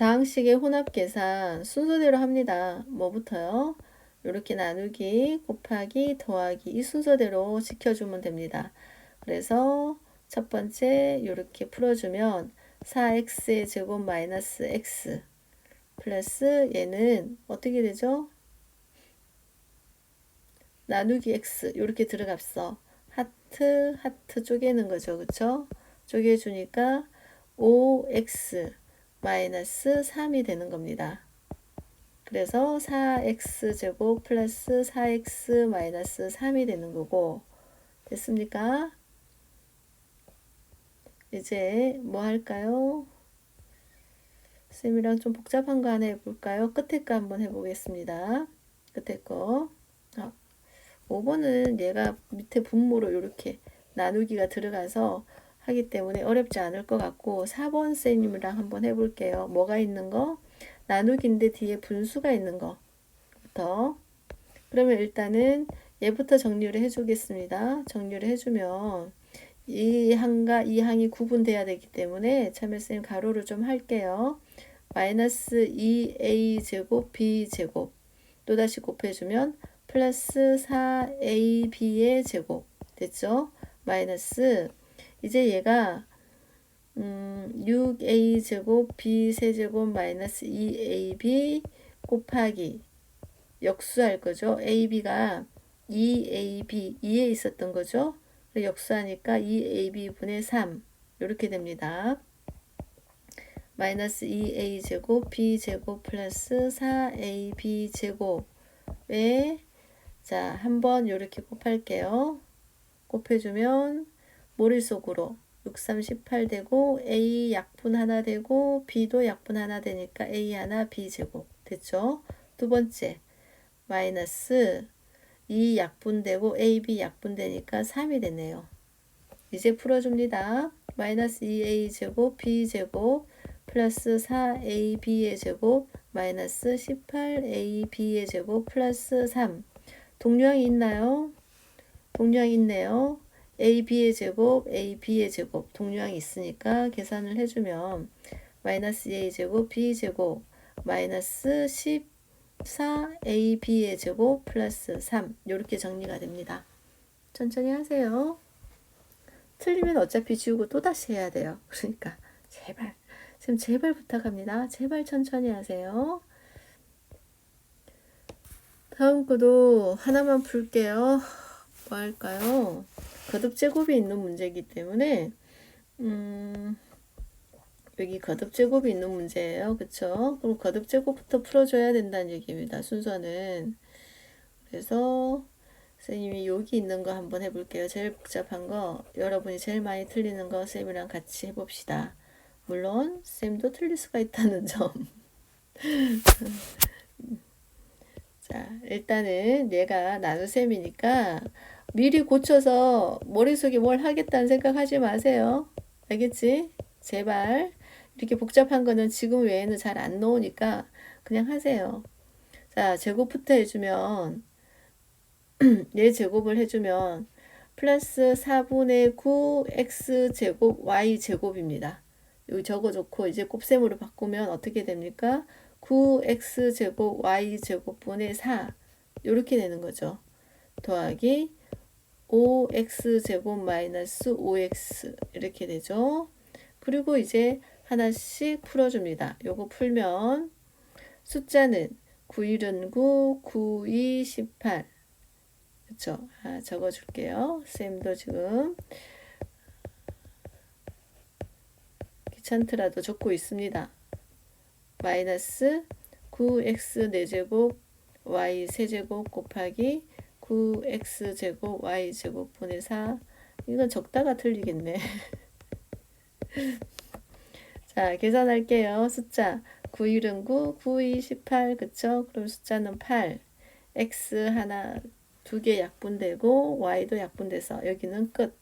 다항식의 혼합 계산 순서대로 합니다. 뭐부터요? 이렇게 나누기, 곱하기, 더하기 이 순서대로 지켜주면 됩니다. 그래서 첫 번째 이렇게 풀어주면 4x의 제곱 마이너스 x 플러스 얘는 어떻게 되죠? 나누기 x 이렇게 들어갔어. 하트 하트 쪼개는 거죠. 그쵸? 쪼개주니까 5x 마이너스 3이 되는 겁니다. 그래서 4x 제곱 플러스 4x 마이너스 3이 되는 거고 됐습니까? 이제 뭐 할까요? 쌤이랑 좀 복잡한 거 하나 해볼까요? 끝에 거 한번 해보겠습니다. 끝에 거. 아, 5번은 얘가 밑에 분모로 이렇게 나누기가 들어가서 하기 때문에 어렵지 않을 것 같고 4번 쌤이랑 한번 해볼게요. 뭐가 있는 거? 나누기인데 뒤에 분수가 있는 거부터 그러면 일단은 얘부터 정리를 해주겠습니다. 정리를 해주면 이 항과 이 항이 구분돼야 되기 때문에 참여쌤 가로를 좀 할게요. 마이너스 2a 제곱 b 제곱 또다시 곱해주면 플러스 4ab의 제곱 됐죠? 마이너스 이제 얘가 음, 6a 제곱 b 세제곱 마이너스 2ab 곱하기 역수할 거죠. ab가 2ab 2에 있었던 거죠. 역수하니까 2ab분의 3 이렇게 됩니다. 마이너스 2a 제곱 b 제곱 플러스 4ab 제곱에 자 한번 이렇게 곱할게요. 곱해주면 머릿속으로 6, 3, 18 되고 A 약분 하나 되고 B도 약분 하나 되니까 A 하나 B 제곱 됐죠? 두 번째 마이너스 2 약분 되고 AB 약분 되니까 3이 되네요. 이제 풀어줍니다. 마이너스 2A 제곱 B 제곱 플러스 4AB의 제곱 마이너스 18AB의 제곱 플러스 3 동류항이 있나요? 동류항이 있네요. AB의 제곱, AB의 제곱 동류항이 있으니까 계산을 해주면 마이너스 A 제곱, B 제곱 마이너스 14AB의 제곱 플러스 3 이렇게 정리가 됩니다. 천천히 하세요. 틀리면 어차피 지우고 또다시 해야 돼요. 그러니까 제발 지금 제발 부탁합니다. 제발 천천히 하세요. 다음 거도 하나만 풀게요. 뭐 할까요? 거듭 제곱이 있는 문제이기 때문에 음, 여기 거듭 제곱이 있는 문제예요. 그쵸? 그럼 거듭 제곱부터 풀어줘야 된다는 얘기입니다. 순서는. 그래서 선생님이 여기 있는 거 한번 해볼게요. 제일 복잡한 거 여러분이 제일 많이 틀리는 거 쌤이랑 같이 해봅시다. 물론 쌤도 틀릴 수가 있다는 점. 자 일단은 얘가 나눗셈이니까 미리 고쳐서 머릿속에 뭘 하겠다는 생각하지 마세요. 알겠지? 제발 이렇게 복잡한 거는 지금 외에는 잘 안 나오니까 그냥 하세요. 자 제곱부터 해주면 얘 제곱을 해주면 플러스 4분의 9 x 제곱 y 제곱입니다. 여기 적어놓고 이제 곱셈으로 바꾸면 어떻게 됩니까? 9x 제곱 y 제곱분의 4 이렇게 되는 거죠. 더하기 5x 제곱 마이너스 5x 이렇게 되죠. 그리고 이제 하나씩 풀어줍니다. 요거 풀면 숫자는 9일은 9, 9, 2, 18 그쵸? 아, 적어줄게요. 쌤도 지금 귀찮더라도 적고 있습니다. 마이너스 9x 4제곱 y 세제곱 곱하기 9x제곱 y제곱분의 4 이건 적다가 틀리겠네. 자 계산할게요. 숫자 9일은 9 9, 18 그쵸? 그럼 숫자는 8 x 하나 두 개 약분되고 y도 약분돼서 여기는 끝.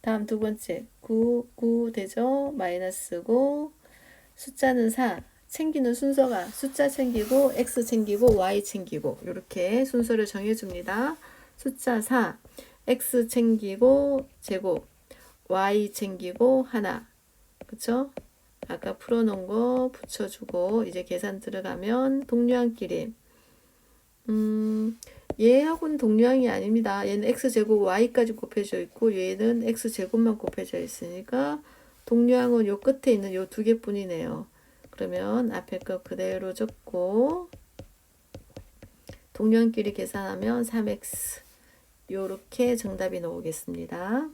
다음 두 번째 9 9 되죠? 마이너스고 숫자는 4 챙기는 순서가 숫자 챙기고 x 챙기고 y 챙기고 이렇게 순서를 정해줍니다. 숫자 4 x 챙기고 제곱 y 챙기고 하나 그쵸? 아까 풀어놓은 거 붙여주고 이제 계산 들어가면 동류항끼리 음, 얘하고는 동류항이 아닙니다. 얘는 x제곱 y까지 곱해져 있고 얘는 x제곱만 곱해져 있으니까 동류항은 요 끝에 있는 요 두 개뿐이네요. 그러면 앞에 거 그대로 적고 동류항끼리 계산하면 3x 요렇게 정답이 나오겠습니다.